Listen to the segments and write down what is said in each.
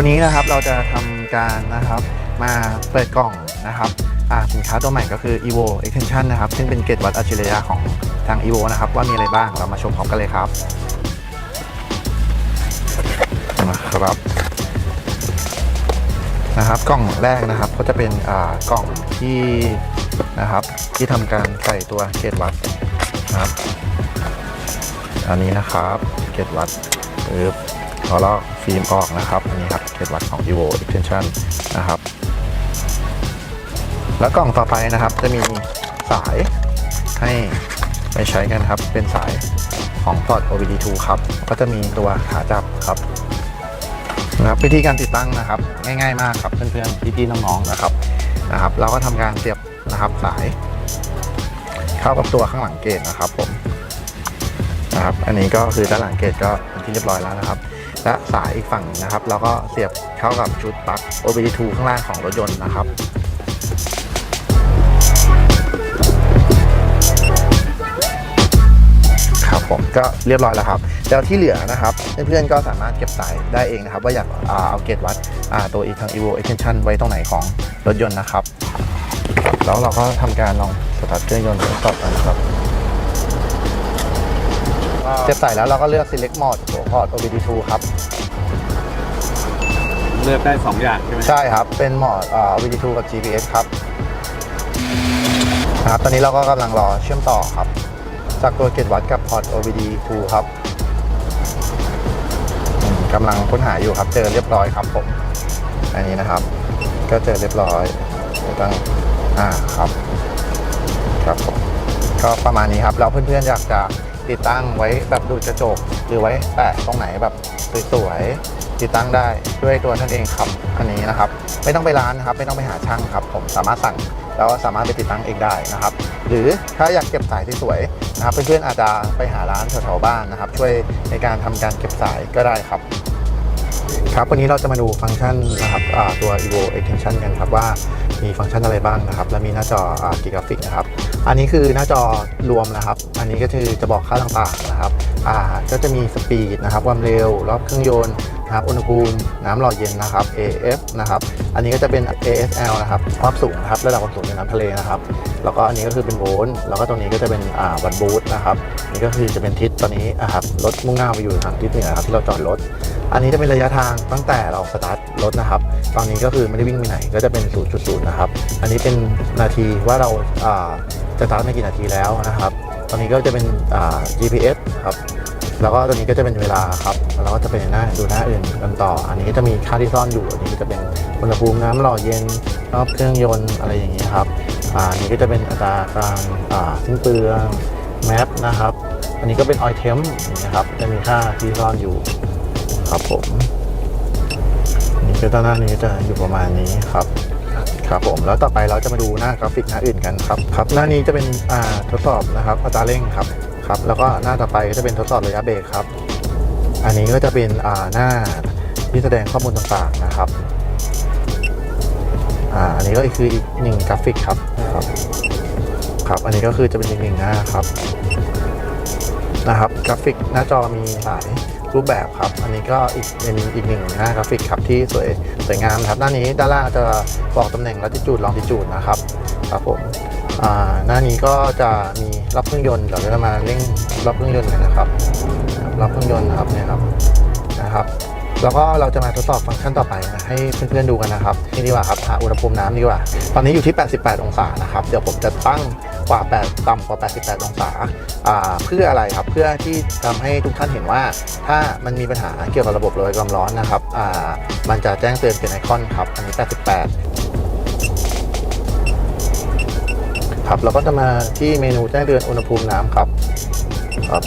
วันนี้นะครับเราจะทำการนะครับมาเปิดกล่องนะครับสินค้าตัวใหม่ก็คือ evo extension นะครับ ซึ่งเป็นเกจวัดอัจฉริยะของทาง evo นะครับ ว่ามีอะไรบ้างเรามาชมพร้อมกันเลยครับนะครับนะครับกล่องแรกนะครับก็จะเป็นกล่องที่นะครับที่ทำการใส่ตัวเกจวัดนะครับอันนี้นะครับเกจวัดปึ๊บ พอลอกฟิล์มออกนะครับอันนี้ครับเกจวัดของ evo extension นะครับ แล้วกล่องต่อไปนะครับจะมีสายให้ไปใช้กันครับ เป็นสายของ port OBD2 ครับ ก็จะมีตัวขาจับครับนะครับวิธีการติดตั้งนะครับ ง่ายๆมากครับเพื่อนๆพี่ๆน้องๆนะครับนะครับ เราก็ทำการเสียบนะครับสาย เข้ากับตัวข้างหลังเกจนะครับผมนะครับ อันนี้ก็คือด้านหลังเกจก็เป็นที่เรียบร้อยแล้วนะครับ และสายอีกฝั่งนะครับเราก็เสียบเข้ากับชุดปลั๊ก OBD2 ข้างล่างของรถยนต์นะครับครับผมก็เรียบร้อยแล้วครับแล้วที่เหลือนะครับเพื่อนๆก็สามารถเก็บสายได้เองนะครับ ว่าอยากอาเอาเกจวัดตัวอีทาง evo extension ไว้ตรงไหนของรถยนต์นะครับ แล้วเราก็ทำการลองสตาร์ทเครื่องยนต์ทดสอบกันนะครับ เสียบสายแล้วเราก็เลือก select mode ตัว port OBD2 ครับ เลือกได้ 2 อย่างใช่ไหมใช่ครับ เป็นโหมดอ่า OBD2 กับ GPS ครับนะครับตอนนี้เราก็กำลังรอเชื่อมต่อครับ จากตัวเกตวัดกับพอร์ต OBD2 ครับอืมกำลังค้นหาอยู่ครับ เจอเรียบร้อยครับผม อันนี้นะครับ ก็เจอเรียบร้อยตั้งอ่าครับ ครับผมก็ประมาณนี้ครับแล้วเพื่อนๆอยากจะ ติดตั้งไว้แบบดูดกระจก หรือไว้แปะตรงไหนแบบสวยๆติดตั้งได้ด้วยตัวท่านเองครับอันนี้นะครับไม่ต้องไปร้านนะครับไม่ต้องไปหาช่างครับ ผมสามารถสั่งแล้วสามารถไปติดตั้งเองได้นะครับ หรือถ้าอยากเก็บสายที่สวยนะครับเพื่อนๆอาจจะไปหาร้านแถวๆบ้านนะครับ ช่วยในการทำการเก็บสายก็ได้ครับครับวันนี้เราจะมาดูฟังก์ชันนะครับตัว evo extension กันครับว่ามีฟังก์ชันอะไรบ้างนะครับ และมีหน้าจออ่ากิกราฟิกนะครับ อันนี้คือหน้าจอรวมนะครับ อันนี้ก็คือจะบอกค่าต่างๆนะครับ อ่า ก็จะมีสปีดนะครับ ความเร็ว รอบเครื่องยนต์นะครับ อุณหภูมิ น้ำหล่อเย็นนะครับ AF นะครับ อันนี้ก็จะเป็น ASL นะครับ ความสูงนะครับ ระดับความสูงในน้ำทะเลนะครับ แล้วก็อันนี้ก็คือเป็นโวลต์ แล้วก็ตรงนี้ก็จะเป็น อ่า วัตต์บูทนะครับ นี่ก็คือจะเป็นทิศตอนนี้นะครับ รถมุ่งหน้าไปอยู่ทางทิศเหนือครับที่เราจอดรถ อันนี้จะเป็นระยะทางตั้งแต่เราสตาร์ทรถนะครับ ตอนนี้ก็คือไม่ได้วิ่งไปไหน ก็จะเป็น 0.0 นะครับ อันนี้เป็นนาทีว่าเรา อ่า จะสตาร์ทในกี่นาทีแล้วนะครับ ตอนนี้ก็จะเป็นอ่า GPS ครับ แล้วก็ตัวนี้ก็จะเป็นเวลาครับ แล้วก็จะเป็นหน้าดูหน้าอื่นกันต่อ อันนี้จะมีค่าที่ซ่อนอยู่ อันนี้ก็จะเป็นอุณหภูมิน้ำหล่อเย็นรอบเครื่องยนต์อะไรอย่างนี้ครับอ่าอันนี้ก็จะเป็นอัตราการอ่าสิ้นเปลืองแมปนะครับ อันนี้ก็เป็นออยเทมนะครับ จะมีค่าที่ซ่อนอยู่ครับผมนนี่คือด้านหน้านี้จะอยู่ประมาณนี้ครับ ครับผมแล้วต่อไปเราจะมาดูหน้ากราฟิกหน้าอื่นกันครับครับหน้านี้จะเป็นอ่าทดสอบนะครับอัตราเร่งครับครับแล้วก็หน้าต่อไปก็จะเป็นทดสอบระยะเบรกครับ อันนี้ก็จะเป็นอ่าหน้าที่แสดงข้อมูลต่างๆนะครับอ่าอันนี้ก็คืออีกหนึ่งกราฟิกครับครับครับอันนี้ก็คือจะเป็นอีกหนึ่งหน้าครับนะครับกราฟิกหน้าจอมีหลาย รูปแบบครับ อันนี้ก็อีกเป็นอีกหนึ่งหน้ากราฟิกครับที่สวยสวยงามครับด้านนี้ด้านล่างจะบอกตำแหน่งลัติจูดลองติจูดนะครับครับผมอ่าหน้านี้ก็จะมีรอบเครื่องยนต์เดี๋ยวเราจะมาเร่งรอบเครื่องยนต์กันนะครับรอบเครื่องยนต์ครับเนี่ยครับนะครับ แล้วก็เราจะมาทดสอบฟังก์ชันต่อไปนะให้เพื่อนๆดูกันนะครับนี่ดีกว่าครับหาอุณหภูมิน้ำดีกว่า ตอนนี้อยู่ที่ 88 องศานะครับ เดี๋ยวผมจะตั้งกว่า 8 ต่ำกว่า 88 องศาเพื่ออะไรครับ เพื่อที่ทำให้ทุกท่านเห็นว่า ถ้ามันมีปัญหาเกี่ยวกับระบบระบายความร้อนนะครับมันจะแจ้งเตือนเป็นไอคอนครับ อันนี้ 88 ครับ เราก็จะมาที่เมนูแจ้งเตือนอุณหภูมิน้ำครับครับ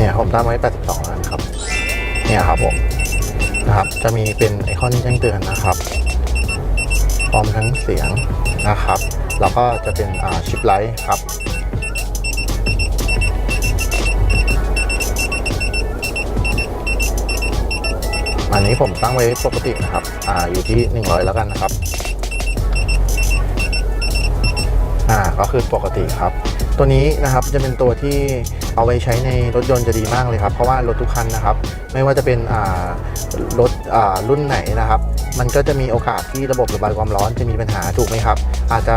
เนี่ยผมตั้งไว้ 82แล้วนะครับ เนี่ยครับผมนะครับ จะมีเป็นไอคอนแจ้งเตือนนะครับ พร้อมทั้งเสียงนะครับ แล้วก็จะเป็นชิปไลท์ครับอันนี้ผมตั้งไว้ปกตินะครับ อ่า อยู่ที่ 100 แล้วกันนะครับ อ่า ก็คือปกติครับ ตัวนี้นะครับจะเป็นตัวที่ เอาไว้ใช้ในรถยนต์จะดีมากเลยครับ เพราะว่ารถทุกคันนะครับ ไม่ว่าจะเป็นรถรุ่นไหนนะครับ มันก็จะมีโอกาสที่ระบบระบายความร้อนจะมีปัญหาถูกไหมครับ อาจจะ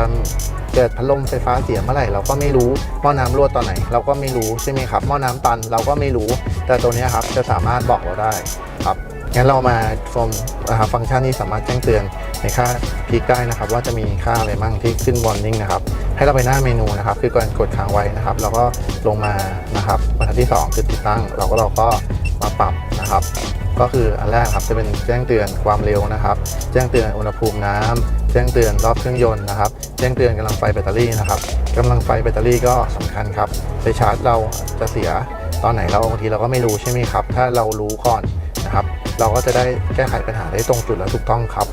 เกิดพัดลมไฟฟ้าเสียเมื่อไหร่เราก็ไม่รู้หม้อน้ำรั่วตอนไหน เราก็ไม่รู้ใช่ไหมครับหม้อน้ำตันเราก็ไม่รู้ แต่ตัวนี้ครับจะสามารถบอกเราได้ครับ งั้นเรามาชมนะครับฟังก์ชันนี้สามารถแจ้งเตือนในค่าพีคได้นะครับ ว่าจะมีค่าอะไรบ้างที่ขึ้นวอร์นิ่งนะครับ ให้เราไปหน้าเมนูนะครับ คือการกดค้างไว้นะครับแล้วก็ลงมานะครับบรรทัดที่ 2 คือติดตั้ง เราก็เราก็มาปรับนะครับ ก็คืออันแรกครับจะเป็นแจ้งเตือนความเร็วนะครับ แจ้งเตือนอุณหภูมิน้ำแจ้งเตือนรอบเครื่องยนต์นะครับ แจ้งเตือนกำลังไฟแบตเตอรี่นะครับกำลังไฟแบตเตอรี่ก็สำคัญครับไปชาร์จเราจะเสียตอนไหนเราบางทีเราก็ไม่รู้ใช่ไหมครับ ถ้าเรารู้ก่อนนะครับ เราก็จะได้แก้ไขปัญหาได้ตรงจุดและถูกต้องครับ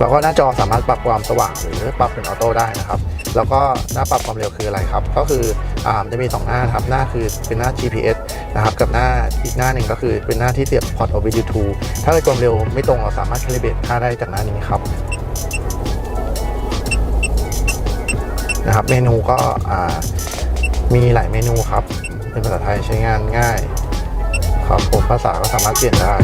แล้วก็หน้าจอสามารถปรับความสว่างหรือปรับเป็นออโต้ได้นะครับ แล้วก็หน้าปรับความเร็วคืออะไรครับ ก็คืออจะมี 2 หน้าครับ หน้าคือเป็นหน้า GPS นะครับ กับหน้าอีกหน้าหนึ่งก็คือเป็นหน้าที่เสียบพอร์ต OBD 2 ถ้าเกิดความเร็วไม่ตรงเราสามารถ calibrate ค่าได้จากหน้านี้ครับนะครับเมนูก็มีหลายเมนูครับ เป็นภาษาไทยใช้งานง่าย ครับผมภาษาก็สามารถเปลี่ยนได้